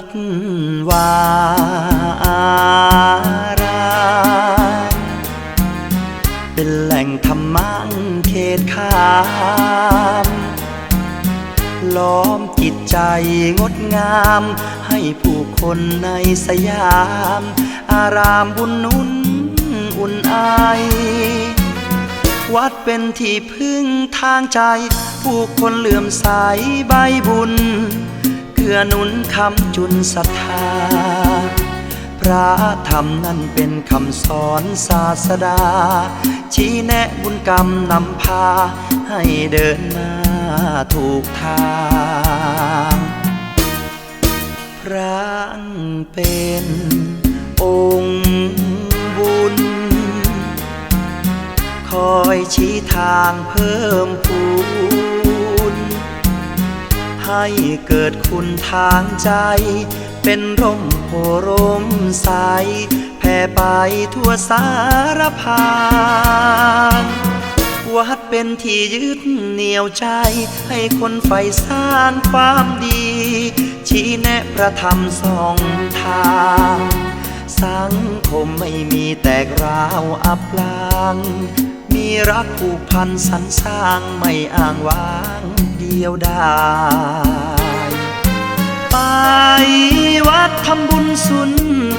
วัดวารามเป็นแหล่งธรรมะเขตขาม ล้อมจิตใจงดงาม ให้ผู้คนในสยาม อารามบุญนุนอุ่นไอ วัดเป็นที่พึ่งทางใจ ผู้คนเลื่อมใสใบบุญ กื้อหนุนคำจุนศรัทธา พระธรรมนั้นเป็นคำสอนศาสดา ชี้แนะบุญกรรมนำพา ให้เดินหน้าถูกทางพระเป็นองค์บุญ คอยชี้ทางเพิ่มพูน ให้เกิดคุณทางใจ เป็นร่มโพร่มใสแผ่ไปทั่วสารพานวัดเป็นที่ยึดเหนี่ยวใจ ให้คนใฝ่สร้างความดี ชี้แนะประธรรมสองทาง สังคมไม่มีแตกร้าวอับลาง รักผูกพันสรรสร้างไม่อ้างว้างเดียวดายไปวัดทำบุญสุน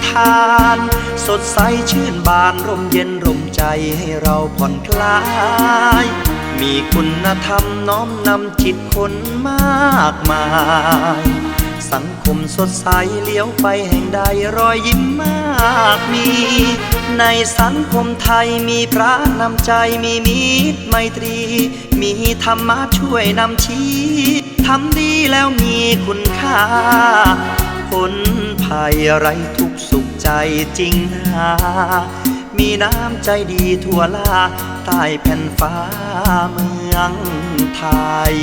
ทาน สดใสชื่นบานร่มเย็นร่มใจให้เราผ่อนคลาย มีคุณธรรมน้อมนำจิตคนมากมาย สังคมสดใสเลี้ยวไปแห่งใดรอยยิ้มมากมี ในสังคมไทยมีพระนำใจมีมิตรไมตรี มีธรรมะช่วยนำชี้ทำดีแล้วมีคุณค่าคนภัยไรทุกสุขใจจริงนามีน้ำใจดีทั่วลาใต้แผ่นฟ้าเมืองไทย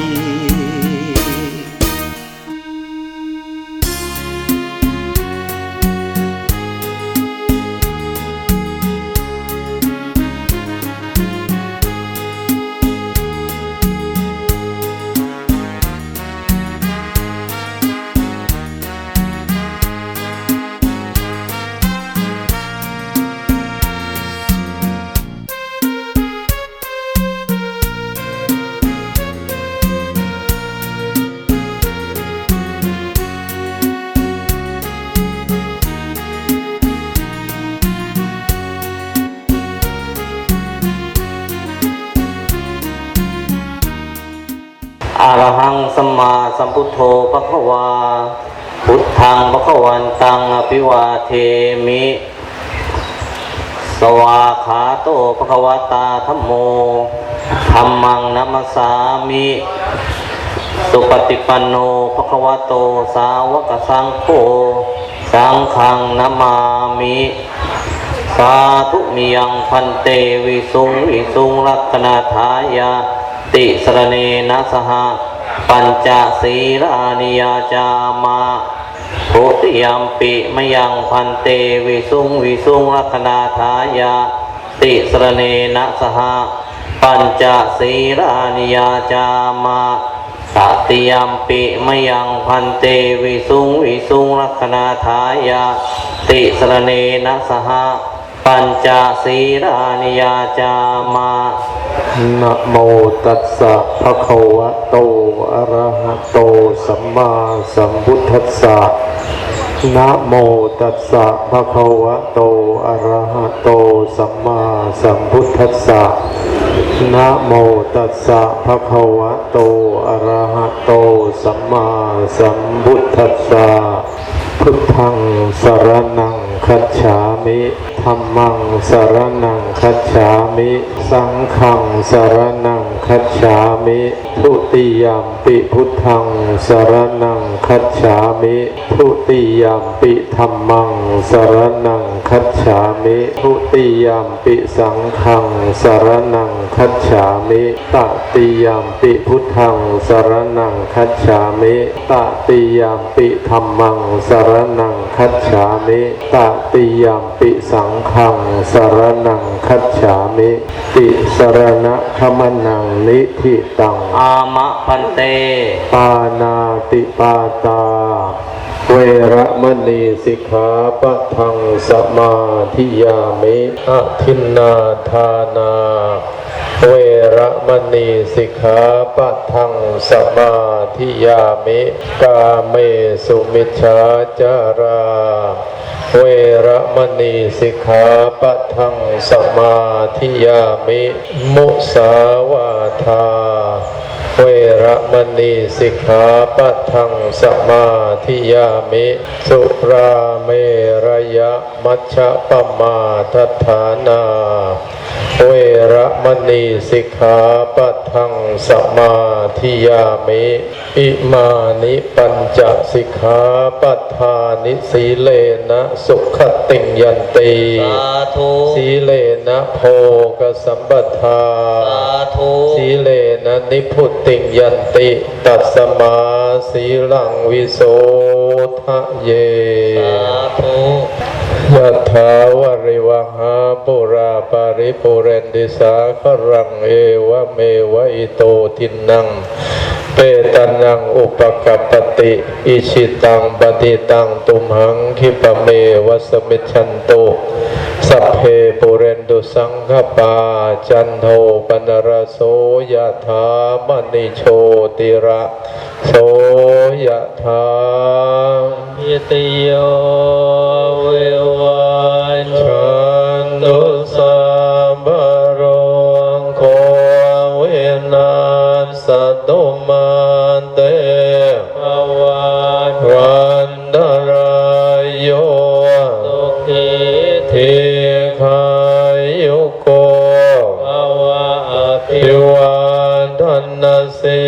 อะระหังสัมมาสัมพุทโธพระควา พุทธังพระวันตังอภิวาเทมิ สวาขาโตพระวตาธัมโมธรรมังนัมสามิ สุปฏิปันโนพระควโตสาวกสังโฆสังฆังนามามิสาธุมิยังพันเตวิสุงวิสุงลักนาทายา ติสรเนนะสหปัญจศีรานิยาจามาโพธิยัมปิมยังพันเตวิสุงวิสุงลักนาทายาติสรเนนะสหปัญจศีรานิยาจามาสติยัมปิมยังพันเตวิสุงวิสุงลักนาทายาติสรเนนะสหปัญจศีรานิยาจามา นะโมตัสสะภะคะวะโต อะระหะโต สัมมาสัมพุทธัสสะนะโมตัสสะภะคะวะโต อะระหะโต สัมมาสัมพุทธัสสะนะโมตัสสะภะคะวะโต อะระหะโต สัมมาสัมพุทธัสสะพุทธังสรณัง คัจฉามิธัมมังสารนังคัจฉามิ สังฆังสารนัง คัจฉามิทุติยมปิพุทธังสรณังคัจฉามิทุติยมปิธัมมังสรณังคัจฉามิทุติยมปิสังฆังสรณังคัจฉามิตติยมปิพุทธังสรณังคัจฉามิตติยมปิธัมมังสรณังคัจฉามิตติยมปิสังฆังสรณัง คัจฉามิติสรณะขมนังนิธิตัง อามะพันเต ปานาติปาตา เวระมณีสิกขาปะทังสมาธิยามิอะทินนาทานา เวระมณีสิกขาปะทังสมาธิยามิ กาเมสุมิชฌาจารา เวระมณีสิกขาปะทังสมาธิยามิ มุสาวาทา เวระมณีสิกขาปะทังสมาธิยามิ สุราเมระยะมัชฌะปมาทัฐานา เวระมณีสิกขาปะทังสมาธิยามิอิมานิปัญจสิกขาปทานิสีเลนะสุขติงยันติสาธุสีเลนะโภกสัมปทาสาธุสีเลนะนิพุตติงยันติ ตัสมาสีลังวิโส ทะเยสาธุยะถาวริวัหาปุราปาริปุเรนติสาครังเอวะเมวะอิโตทินัง เปตานังอุปกัปติ อิชิตังปฏิตังตุมหังคิปเมวะสมิจฉันตุสัพเพปุเรนตุสังคปาจันโทปนรโสยะถามณิโชติระโสยะถายิติโยวิวันฉันตุสัมปะ โกภาวะอภิวาทนาสี